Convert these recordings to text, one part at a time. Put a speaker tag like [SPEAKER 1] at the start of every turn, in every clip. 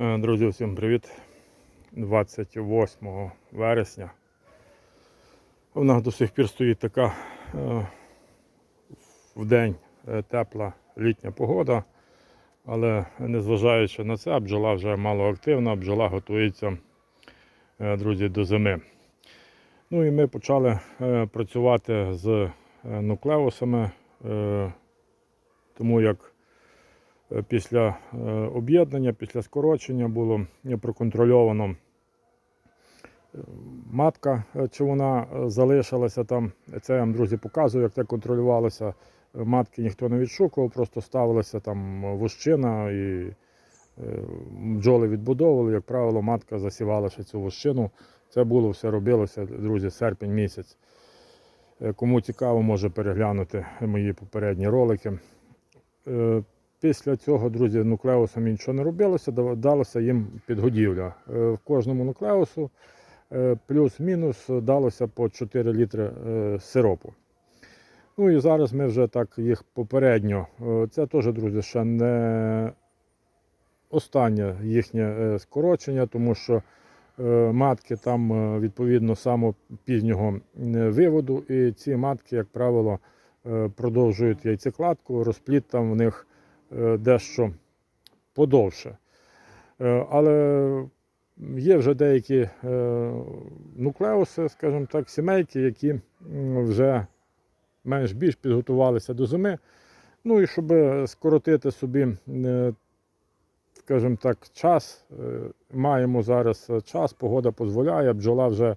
[SPEAKER 1] Е, Друзі, всім привіт. 28 вересня. У нас до сих пір стоїть така е, в день е, тепла літня погода, але незважаючи на це, бджола вже мало активна, бджола готується, друзі, до зими. Ну і ми почали працювати з нуклеусами, тому як Після е, об'єднання, після скорочення було проконтрольовано е, матка, е, чи вона е, залишилася там. Це я вам, друзі, показую, як це контролювалося. Е, Матки ніхто не відшукував, просто ставилася там вощина і е, бджоли відбудовували. Як правило, матка засівала ще цю вощину. Це було все робилося, друзі, серпень місяць. Е, Кому цікаво, може переглянути мої попередні ролики. Після цього, друзі, нуклеусом нічого не робилося, далося їм підгодівля. Е, В кожному нуклеусу е, плюс-мінус далося по 4 літри е, сиропу. Ну і зараз ми вже так їх попередньо. Це теж, друзі, ще не останнє їхнє скорочення, тому що матки там відповідно самого пізнього виводу, і ці матки, як правило, продовжують яйцекладку, розпліт там в них дещо подовше. Е, Але є вже деякі е, нуклеуси, скажімо так, сімейки, які вже менш більш підготувалися до зими. Ну і щоб скоротити собі, е, скажімо так, час, е, маємо зараз час, погода дозволяє, бджола вже е,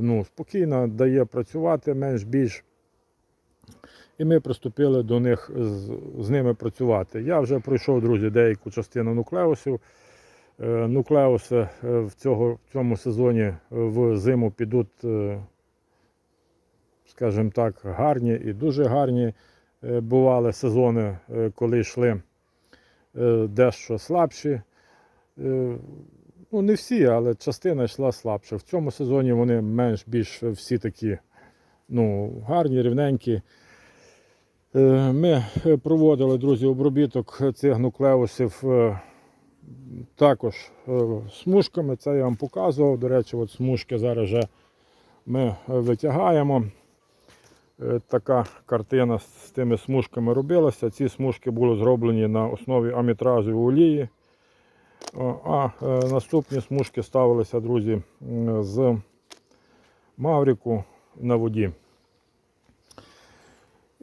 [SPEAKER 1] ну, спокійно дає працювати менш більш. І ми приступили до них з, з ними працювати. Я вже пройшов, друзі, деяку частину нуклеусів. Е, Нуклеуси е, в, цього, в цьому сезоні в зиму підуть, е, скажімо так, гарні і дуже гарні. Е, Бували сезони, е, коли йшли е, дещо слабші. Е, Ну, не всі, але частина йшла слабше. В цьому сезоні вони менш-більш всі такі ну, гарні, рівненькі. Е, Ми е, проводили, друзі, обробіток цих нуклеусів е, також смужками. Це я вам показував. До речі, от смужки зараз вже ми витягаємо. Така картина з тими смужками робилася. Ці смужки були зроблені на основі амітразової олії. А наступні смужки ставилися, друзі, з Мавріку на воді.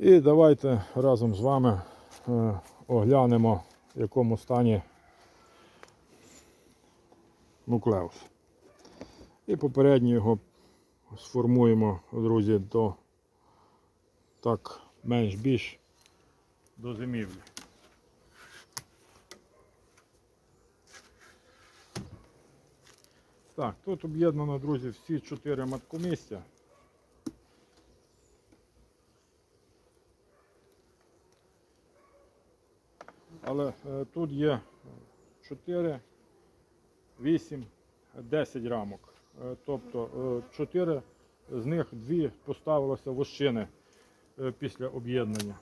[SPEAKER 1] І давайте разом з вами е, оглянемо, в якому стані нуклеус. І попередньо його сформуємо, друзі, до так менш-більш до зимівлі. Так, тут об'єднано, друзі, всі чотири маткомістя. Але е, тут є 4, 8, 10 рамок. Е, тобто е, 4 з них дві поставилося вощини е, після об'єднання.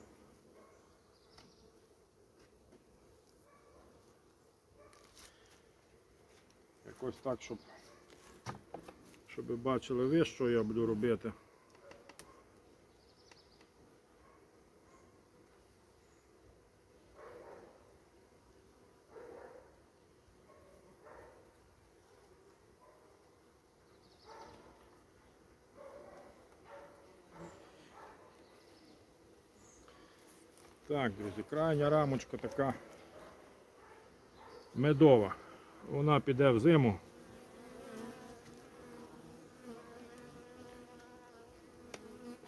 [SPEAKER 1] Якось так, щоб, щоб бачили ви, що я буду робити. Так, друзі, крайня рамочка така медова. Вона піде в зиму.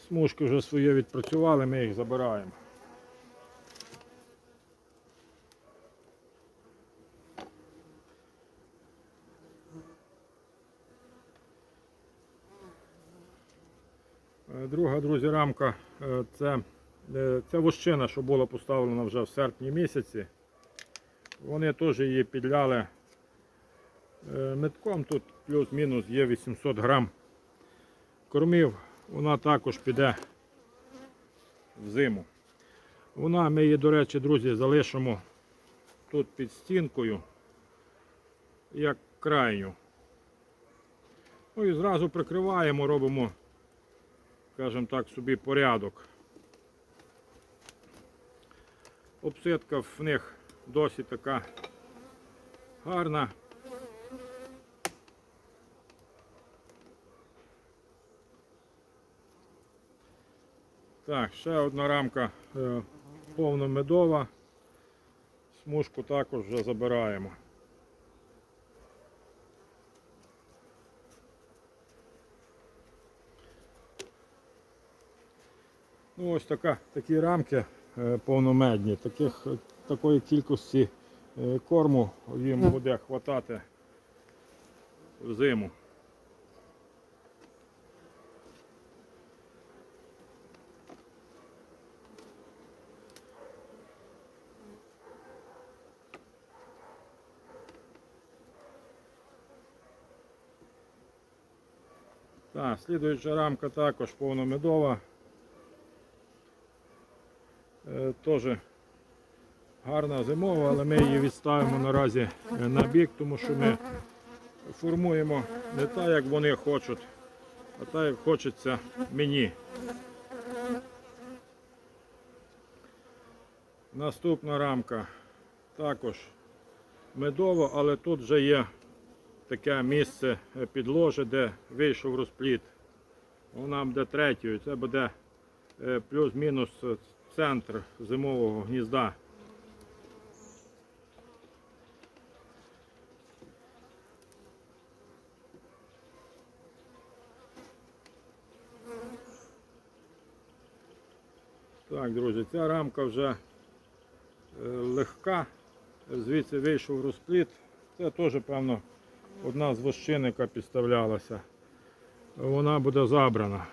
[SPEAKER 1] Смужки вже своє відпрацювали, ми їх забираємо. Е, Друга, друзі, рамка е, це, е, це вощина, що була поставлена вже в серпні місяці. Вони теж її підляли е, метком, тут плюс-мінус є 800 грам кормів. Вона також піде в зиму. Вона, ми її, до речі, друзі, залишимо тут під стінкою. як крайню. Ну і зразу прикриваємо, робимо, скажімо так, собі порядок. Обсидка в них досить така гарна. Так, ще одна рамка е, повномедова. Смужку також вже забираємо. Ну, ось така, такі рамки повномедні. Таких, такої кількості е, корму їм буде хватати в зиму. Так, слідуюча рамка також повномедова. Е, Теж гарна зимова, але ми її відставимо наразі е, на бік, тому що ми формуємо не так, як вони хочуть, а так, як хочеться мені. Наступна рамка також медова, але тут вже є таке місце е, підложи, де вийшов розпліт. Вона буде третьою. Це буде плюс-мінус центр зимового гнізда. Так, друзі, ця рамка вже е, легка. Звідси вийшов розпліт. Це теж, певно, одна з вощин, яка підставлялася. Вона буде забрана.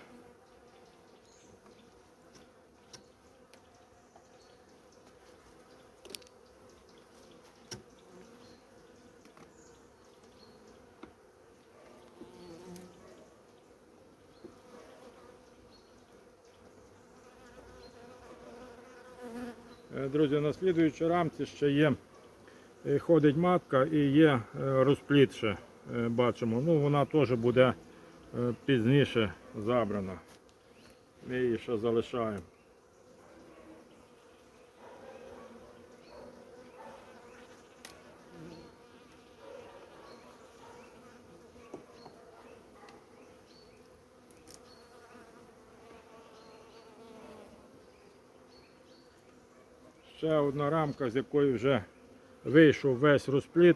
[SPEAKER 1] Е, Друзі, на слідуючій рамці ще є, е, ходить матка і є е, розпліт ще, е, бачимо. Ну, вона теж буде пізніше забрана. Ми її ще залишаємо. Ще одна рамка, з якої вже вийшов весь розпліт.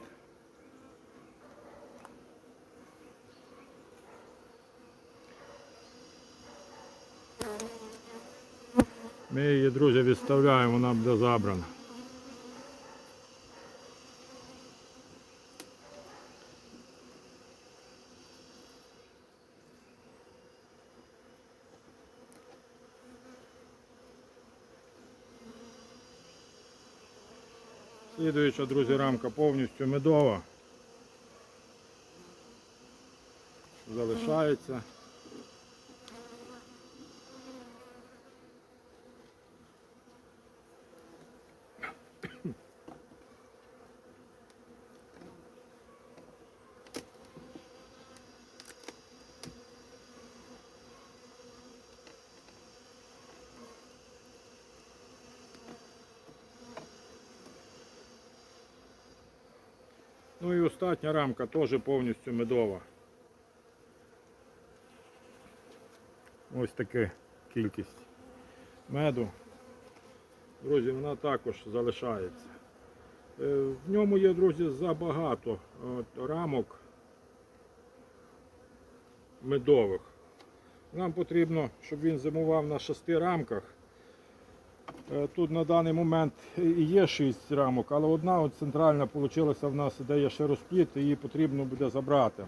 [SPEAKER 1] Ми її, друзі, відставляємо, вона буде забрана. Слідуюча, друзі, рамка повністю медова. Залишається. Ну і остання рамка теж повністю медова. Ось така кількість меду. Друзі, вона також залишається. Е, В ньому є, друзі, забагато рамок медових. Нам потрібно, щоб він зимував на шести рамках. Е, Тут на даний момент і є 6 рамок, але одна от центральна вийшла в нас, де є ще розпліт, її потрібно буде забрати.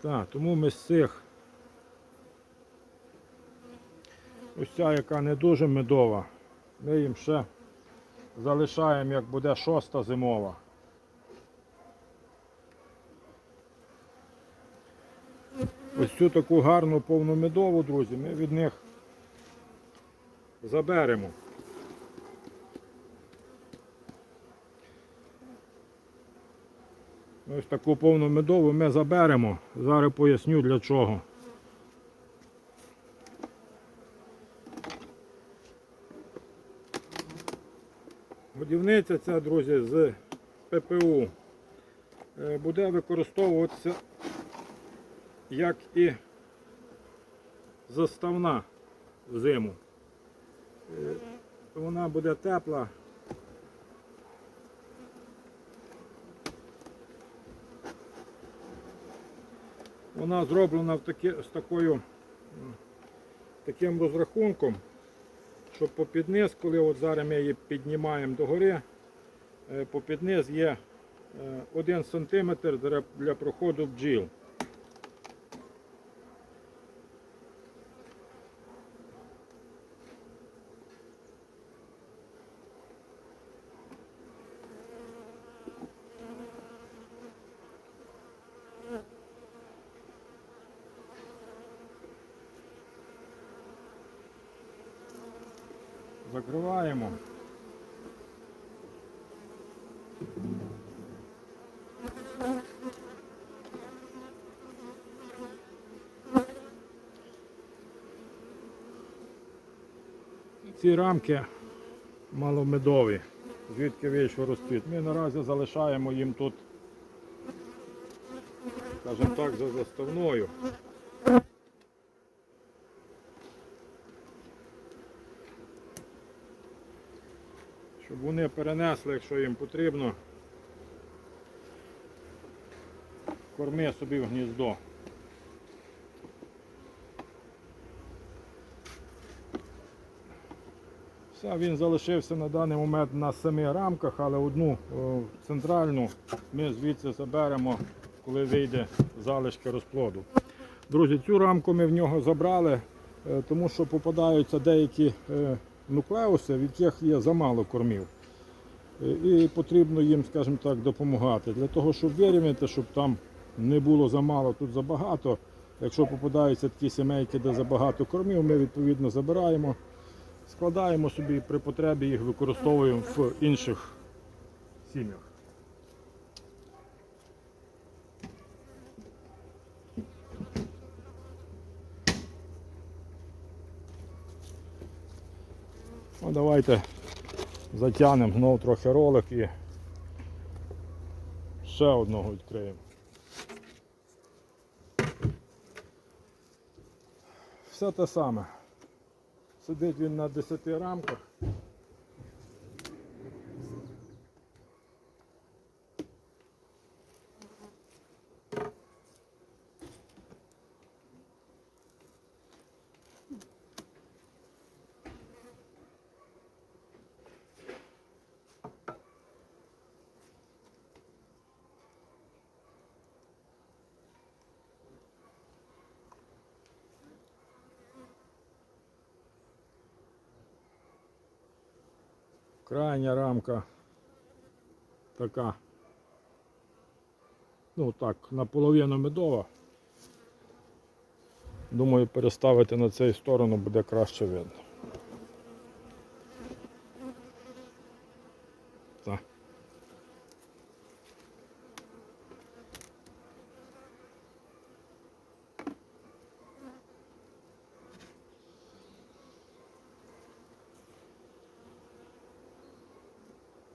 [SPEAKER 1] Так, тому ми з цих ось ця, яка не дуже медова, ми їм ще залишаємо, як буде шоста зимова. Ось цю таку гарну повномедову, друзі, ми від них заберемо. Ось таку повну медову ми заберемо. Зараз поясню для чого. Годівниця ця, друзі, з ППУ е, буде використовуватися як і заставна взиму. Е, Вона буде тепла. Вона зроблена в такі, з такою, таким розрахунком, що попід низ, коли от зараз ми її піднімаємо догори, е, попід низ є 1 см для, для проходу бджіл. Закриваємо. Ці рамки маломедові, звідки вийшов розплід. Ми наразі залишаємо їм тут, скажімо так, за заставною. щоб вони перенесли, якщо їм потрібно, корми собі в гніздо. Все, він залишився на даний момент на семи рамках, але одну о, центральну ми звідси заберемо, коли вийде залишки розплоду. Друзі, цю рамку ми в нього забрали, е, тому що попадаються деякі е, нуклеуси, в яких є замало кормів. Е, І потрібно їм, скажімо так, допомагати. Для того, щоб вирівняти, щоб там не було замало, тут забагато. Якщо попадаються такі сімейки, де забагато кормів, ми відповідно забираємо, складаємо собі при потребі їх використовуємо в інших сім'ях. Ну, давайте затягнемо знову трохи ролик і ще одного відкриємо. Все те саме. Сидить він на 10 рамках. Крайня рамка така. Ну так, наполовину медова. Думаю, переставити на цю сторону буде краще видно. Так.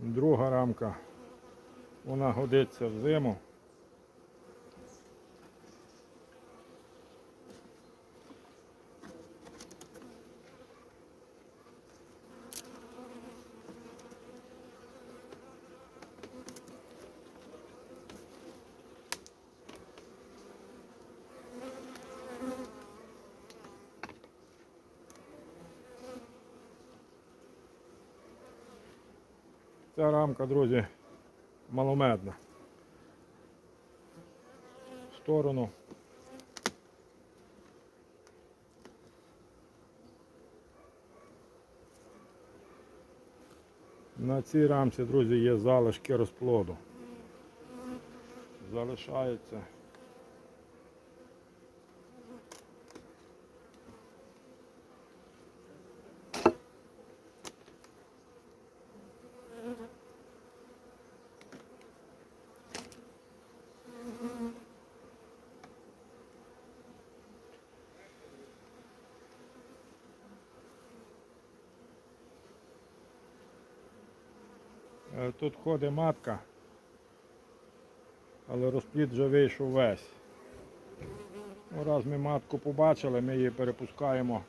[SPEAKER 1] Друга рамка, вона годиться в зиму. Ця рамка, друзі, маломедна. В сторону. На цій рамці, друзі, є залишки розплоду. Залишається. Тут ходить матка, але розплід вже вийшов весь. Ну, раз ми матку побачили, ми її перепускаємо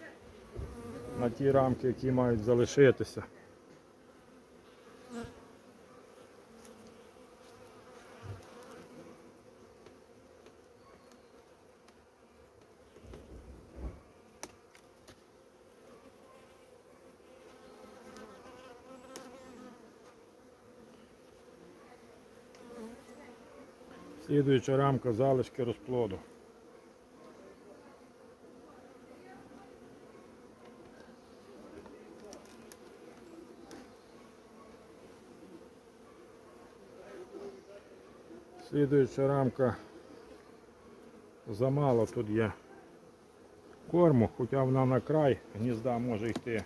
[SPEAKER 1] на ті рамки, які мають залишитися. Слідуюча рамка залишки розплоду. Слідуюча рамка замало тут є корму, хоча вона на край гнізда може йти.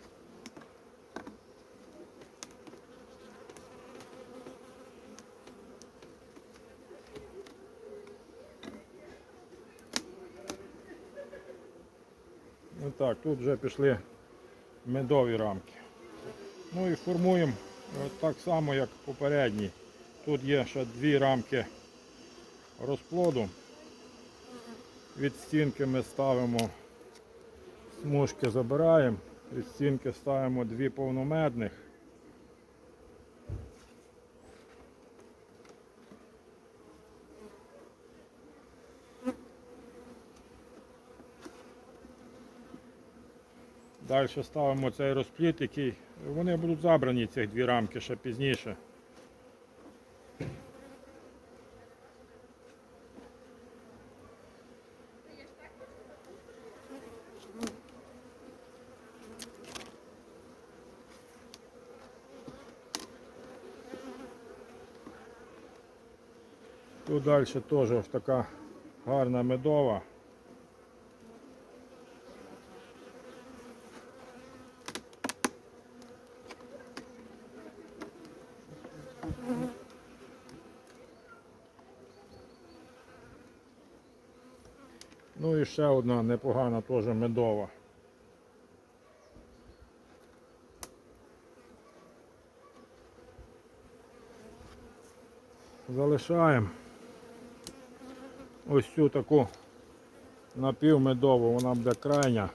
[SPEAKER 1] Так, тут вже пішли медові рамки. Ну і формуємо е, так само, як попередні. Тут є ще дві рамки розплоду. Від стінки ми ставимо смужки забираємо, від стінки ставимо дві повномедних. Далі ставимо цей розпліт, який вони будуть забрані ці дві рамки ще пізніше. Тут далі теж ось така гарна медова. Ну і ще одна непогана теж медова. Залишаємо ось цю таку напівмедову, вона буде крайня.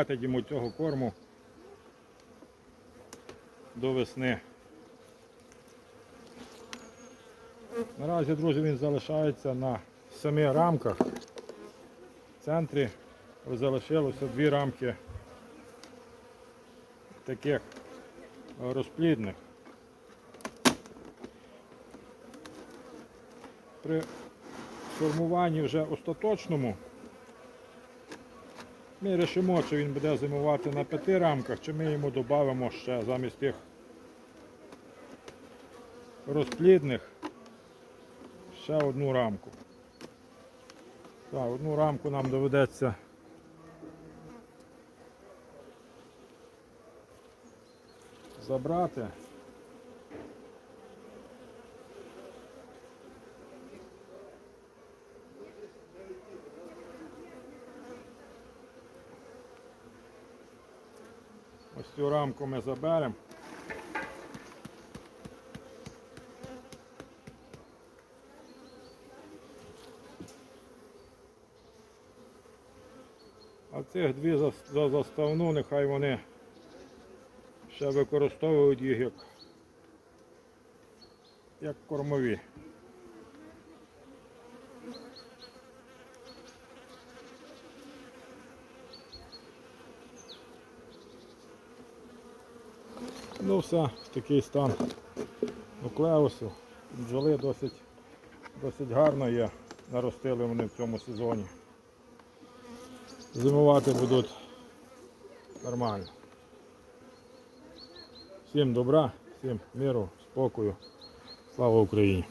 [SPEAKER 1] Хватить йому цього корму до весни. Наразі, друзі, він залишається на семи рамках. В центрі залишилося дві рамки таких розплідних. При формуванні вже остаточному ми вирішимо, чи він буде зимувати на п'яти рамках, чи ми йому додамо ще замість тих розплідних ще одну рамку. Так, одну рамку нам доведеться забрати. Цю рамку ми заберемо. А цих дві за, за заставну, нехай вони ще використовують їх як, як кормові. Ну все, такий стан нуклеусу. Бджоли досить, досить гарно є, наростили вони в цьому сезоні. Зимувати будуть нормально. Всім добра, всім миру, спокою. Слава Україні!